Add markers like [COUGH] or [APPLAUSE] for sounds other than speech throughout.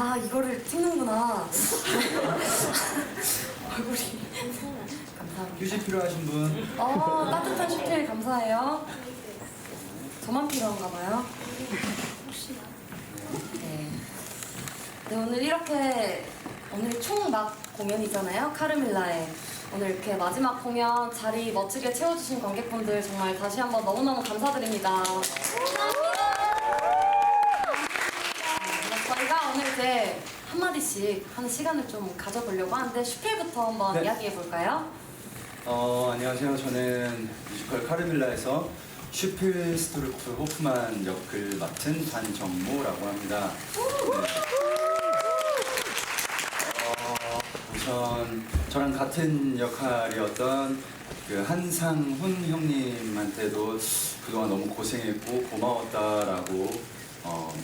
아 이거를 찍는구나. [LAUGHS] 얼굴이. 감사합니다. 휴식 필요하신 분? 어 따뜻한 슈필 감사해요. 저만 필요한가 봐요. 네. 네 오늘 이렇게 오늘 총 막 공연이잖아요 카르밀라의 오늘 이렇게 마지막 공연 자리 멋지게 채워주신 관객분들 정말 다시 한번 너무너무 감사드립니다. 한마디씩 하는 시간을 좀 가져보려고 하는데 슈필부터 한번 네. 이야기해 볼까요? 어, 안녕하세요. 저는 뮤지컬 카르밀라에서 슈필 스토르프 호프만 역을 맡은 반정모라고 합니다. 네. 어, 우선 저랑 같은 역할이었던 그 한상훈 형님한테도 그동안 너무 고생했고 고마웠다라고 어,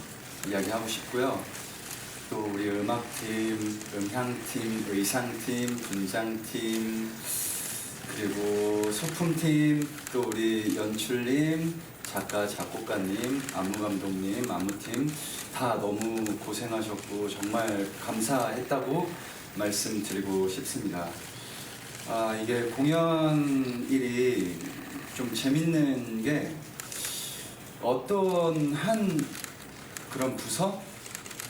이야기하고 싶고요. 또 우리 음악팀, 음향팀, 의상팀, 분장팀, 그리고 소품팀, 또 우리 연출님, 작가, 작곡가님, 안무 감독님, 안무팀 다 너무 고생하셨고 정말 감사했다고 말씀드리고 싶습니다. 아, 이게 공연 일이 좀 재밌는 게 어떤 한 그런 부서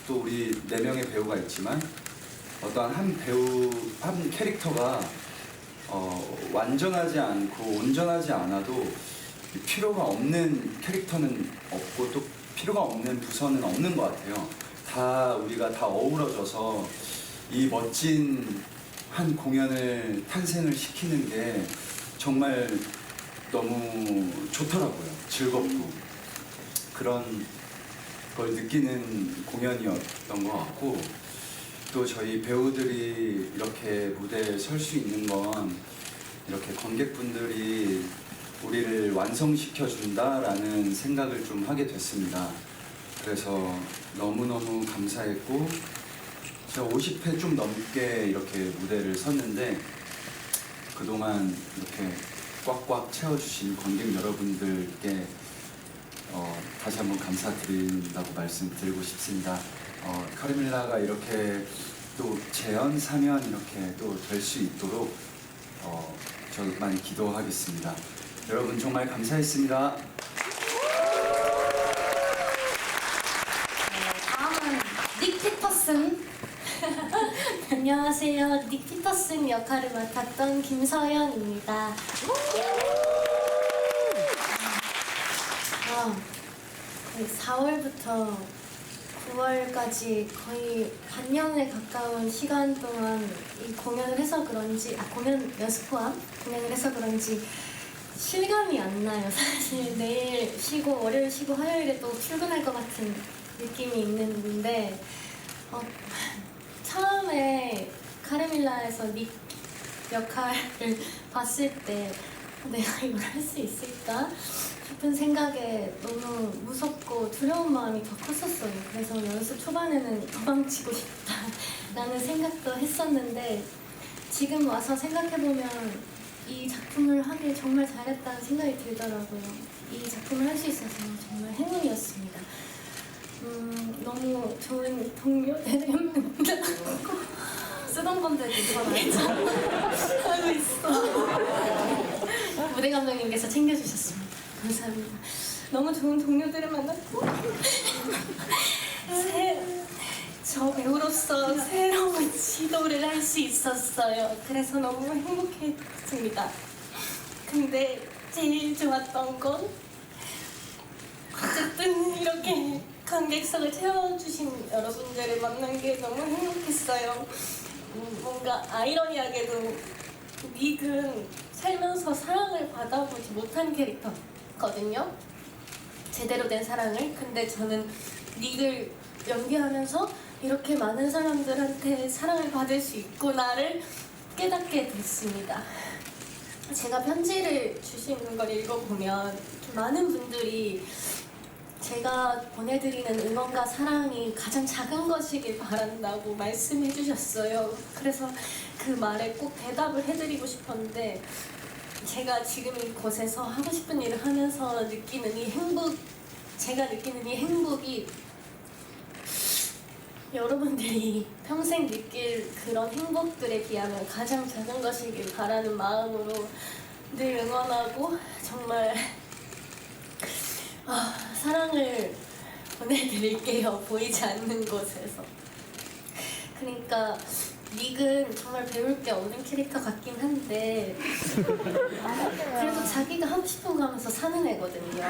또 우리 네 명의 배우가 있지만 어떠한 한 배우 한 캐릭터가 어, 완전하지 않고 온전하지 않아도 필요가 없는 캐릭터는 없고 또 필요가 없는 부서는 없는 것 같아요. 다 우리가 다 어우러져서 이 멋진 한 공연을 탄생을 시키는 게 정말 너무 좋더라고요. 즐겁고 그런 걸 느끼는 공연이었던 것 같고 또 저희 배우들이 이렇게 무대에 설 수 있는 건 이렇게 관객분들이 우리를 완성시켜 준다라는 생각을 좀 하게 됐습니다. 그래서 너무너무 감사했고 제가 50회 좀 넘게 이렇게 무대를 섰는데 그동안 이렇게 꽉꽉 채워주신 관객 여러분들께 어, 다시 한번 감사드린다고 말씀드리고 싶습니다. 어, 카르밀라가 이렇게 또 재연, 사면 이렇게 또 될 수 있도록 어, 저 많이 기도하겠습니다. 여러분 정말 감사했습니다. 네, 다음은 닉 피터슨. [LAUGHS] 안녕하세요. 닉 피터슨 역할을 맡았던 김서연입니다. 아, 4월부터 9월까지 거의 반년에 가까운 시간 동안 이 공연을 해서 그런지, 아, 공연 연습 포함 공연을 해서 그런지 실감이 안 나요. [LAUGHS] 사실 내일 쉬고 월요일 쉬고 화요일에 또 출근할 것 같은 느낌이 있는데 어, 처음에 카르밀라에서 닉 역할을 [LAUGHS] 봤을 때 어, [LAUGHS] 내가 이걸 할 수 있을까 싶은 생각에 너무 무섭고 두려운 마음이 더 컸었어요. 그래서 연습 초반에는 도망치고 싶다라는 생각도 했었는데 지금 와서 생각해보면 이 작품을 하길 정말 잘했다는 생각이 들더라고요. 이 작품을 할 수 있어서 정말 행운이었습니다. 음, 너무 좋은 만나고 쓰던 건데 괜찮아요? 하고 있어. [LAUGHS] 무대 감독님께서 챙겨주셨습니다. 감사합니다. 너무 좋은 동료들을 만났고 [LAUGHS] 새, 저 배우로서 새로운 지도를 할 수 있었어요. 그래서 너무 행복했습니다. 근데 제일 좋았던 건 어쨌든 이렇게 관객석을 채워주신 여러분들을 만난 게 너무 행복했어요. 음, 뭔가 아이러니하게도 닉은 살면서 사랑을 받아보지 못한 캐릭터거든요. 제대로 된 사랑을. 근데 저는 닉을 연기하면서 이렇게 많은 사람들한테 사랑을 받을 수 있구나를 깨닫게 됐습니다. 제가 편지를 주시는 걸 읽어보면 많은 분들이 제가 보내드리는 응원과 사랑이 가장 작은 것이길 바란다고 말씀해 주셨어요. 그래서 그 말에 꼭 대답을 해드리고 싶었는데 제가 지금 이곳에서 하고 싶은 일을 하면서 느끼는 이 행복, 제가 느끼는 이 행복이 여러분들이 평생 느낄 그런 행복들에 비하면 가장 작은 것이길 바라는 마음으로 늘 응원하고 정말 아, 사랑을 보내드릴게요. [LAUGHS] 보이지 않는 곳에서. 그러니까 닉은 정말 배울 게 없는 캐릭터 같긴 한데 그래도 자기가 하고 싶은 거 하면서 사는 애거든요.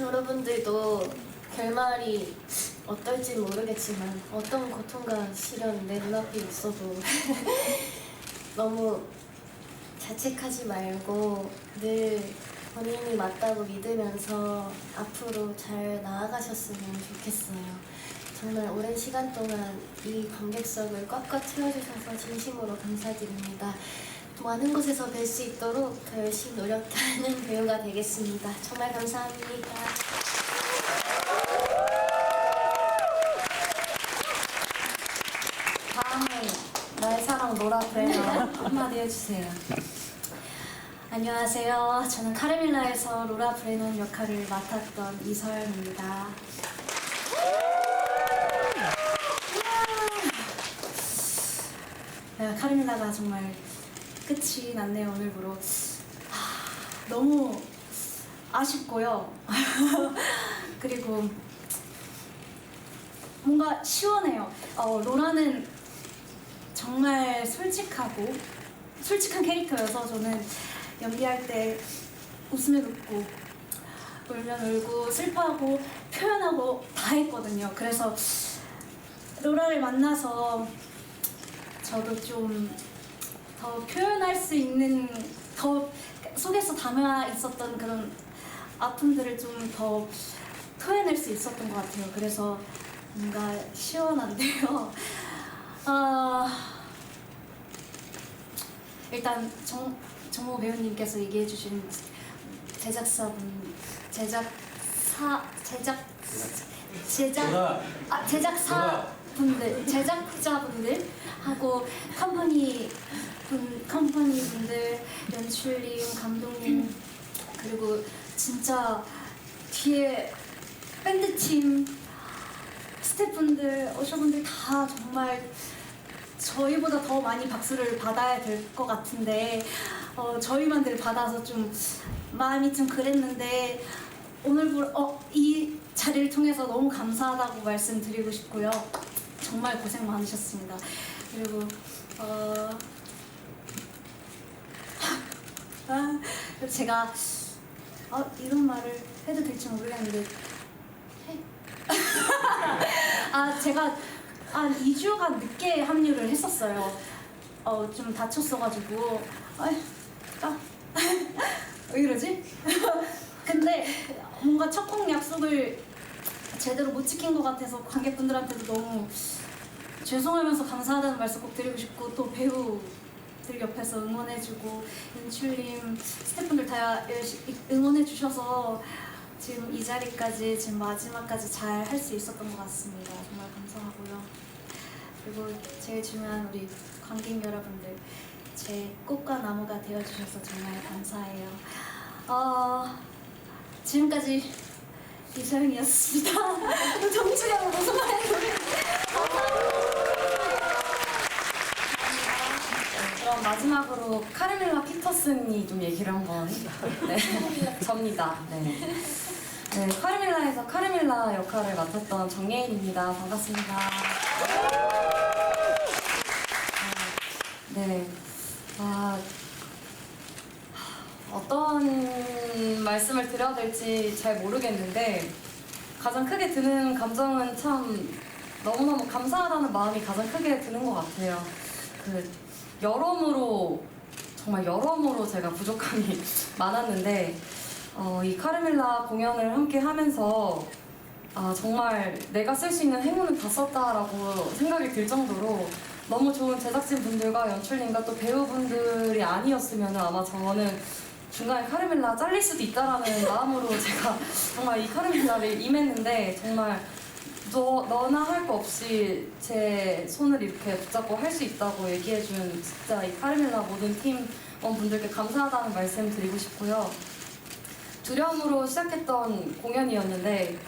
여러분들도 결말이 어떨지 모르겠지만 어떤 고통과 시련 내 눈앞에 있어도 [LAUGHS] 너무 자책하지 말고 늘 본인이 맞다고 믿으면서 앞으로 잘 나아가셨으면 좋겠어요. 정말 오랜 시간 동안 이 관객석을 꽉꽉 채워주셔서 진심으로 감사드립니다. 많은 곳에서 뵐 수 있도록 더 열심히 노력하는 [LAUGHS] 배우가 되겠습니다. 정말 감사합니다. 다음은 나의 사랑 노라 브레너 한마디 해주세요. 안녕하세요. 저는 카르밀라에서 로라 브레넌 역할을 맡았던 이서연입니다. 네, 카르밀라가 정말 끝이 났네요 오늘부로 하, 너무 아쉽고요 [LAUGHS] 그리고 뭔가 시원해요 어, 로라는 정말 솔직하고 솔직한 캐릭터여서 저는 연기할 때 웃으면 웃고 울면 울고 슬퍼하고 표현하고 다 했거든요 그래서 로라를 만나서 저도 좀 더 표현할 수 있는 더 속에서 담아 있었던 그런 아픔들을 좀 더 토해낼 수 있었던 것 같아요. 그래서 뭔가 시원한데요. [LAUGHS] 아 일단 정 정모 배우님께서 얘기해 주신 제작사분 제작사 제작 제작 아 제작사 분들 제작자분들 하고 컴퍼니 분 컴퍼니 분들 연출님 감독님 그리고 진짜 뒤에 밴드 팀 스태프분들 어셔분들 다 정말 저희보다 더 많이 박수를 받아야 될 것 같은데 어, 저희만 늘 받아서 좀 마음이 좀 그랬는데 오늘 어, 이 자리를 통해서 너무 감사하다고 말씀드리고 싶고요. 정말 고생 많으셨습니다. 그리고 어, 아, 제가 어, 이런 말을 해도 될지 모르겠는데 해. 아 제가 한 2주간 늦게 합류를 했었어요. 어, 좀 다쳤어가지고 아휴, 아, [LAUGHS] 왜 이러지? [LAUGHS] 근데 뭔가 첫공 약속을 제대로 못 지킨 것 같아서 관객분들한테도 너무 죄송하면서 감사하다는 말씀 꼭 드리고 싶고 또 배우들 옆에서 응원해주고 연출님 스태프분들 다 응원해주셔서 지금 이 자리까지 지금 마지막까지 잘 할 수 있었던 것 같습니다. 정말 감사하고요. 그리고 제일 중요한 우리 관객 여러분들 제 꽃과 나무가 되어주셔서 정말 감사해요. 어, 지금까지 이서영이었습니다. 정치가 무슨 말이에요? 그럼 마지막으로 카르밀라 피터슨이 좀 얘기를 한번 네 [LAUGHS] 접니다. 네. 네 카르밀라에서 카르밀라 역할을 맡았던 정예인입니다. 반갑습니다. 네. 아, 어떤 말씀을 드려야 될지 잘 모르겠는데 가장 크게 드는 감정은 참 너무너무 감사하다는 마음이 가장 크게 드는 것 같아요. 그 여러모로 정말 여러모로 제가 부족함이 [LAUGHS] 많았는데 어, 이 카르밀라 공연을 함께 하면서 아, 정말 내가 쓸 수 있는 행운은 다 썼다라고 생각이 들 정도로 너무 좋은 제작진 분들과 연출님과 또 배우분들이 아니었으면 아마 저는 중간에 카르밀라 잘릴 수도 있다라는 [LAUGHS] 마음으로 제가 정말 이 카르밀라를 임했는데 정말 너, 너나 할 거 없이 제 손을 이렇게 붙잡고 할 수 있다고 얘기해준 진짜 이 카르밀라 모든 팀원분들께 감사하다는 말씀 드리고 싶고요. 두려움으로 시작했던 공연이었는데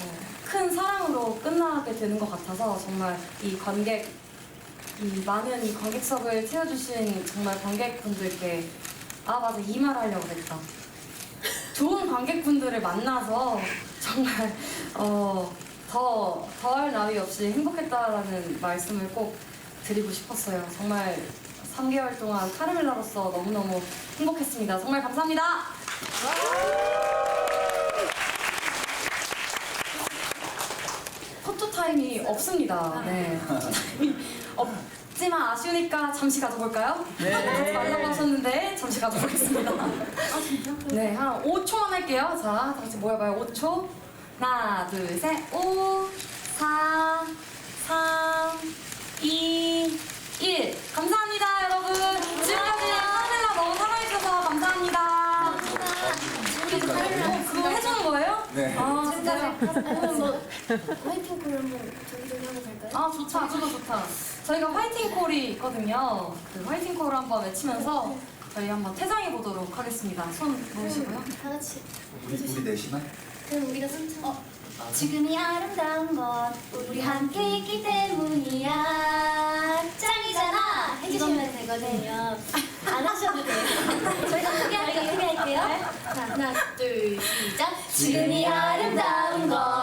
어, 큰큰 사랑으로 끝나게 되는 것 같아서 정말 이 관객 이 많은 이 관객석을 채워주신 정말 관객분들께 아 맞아 이 말 하려고 했다. 좋은 관객분들을 만나서 정말 어, 더 더할 나위 없이 행복했다라는 말씀을 꼭 드리고 싶었어요. 정말 3개월 동안 카르멜라로서 너무너무 행복했습니다. 정말 감사합니다. 포토 타임이 없습니다. 네. [LAUGHS] 없지만 아쉬우니까 잠시 가져볼까요? 네. [LAUGHS] 하지 말라고 하셨는데 잠시 가져보겠습니다. [LAUGHS] 아 진짜? 네, 한 5초만 할게요. 자, 다 같이 모여봐요. 5초. 하나, 둘, 셋. 5, 4, 3, 2, 1. 감사합니다, 여러분. 지금까지 카멜라 너무 사랑해주셔서 감사합니다. 해주는 거예요? 네. 아, 진짜요? 그럼 뭐 화이팅 콜 한번 저기 저기 하면 될까요? 아, 좋다. 그거 좋다. 저희가 화이팅 콜이 있거든요. 그 화이팅 콜을 한번 외치면서 저희 한번 퇴장해 보도록 하겠습니다. 손 모으시고요. 다 같이 우리 우리 넷이만? 그럼 우리가 선창 어, 지금이 아름다운 건 우리 함께 있기 때문이야. 짱이잖아. 해주시면 되거든요. 안 하셔도 돼요. 저희가 크게 할게요. 크게 할게요. 자, 하나, 둘, 시작. 지금이 아름다운 건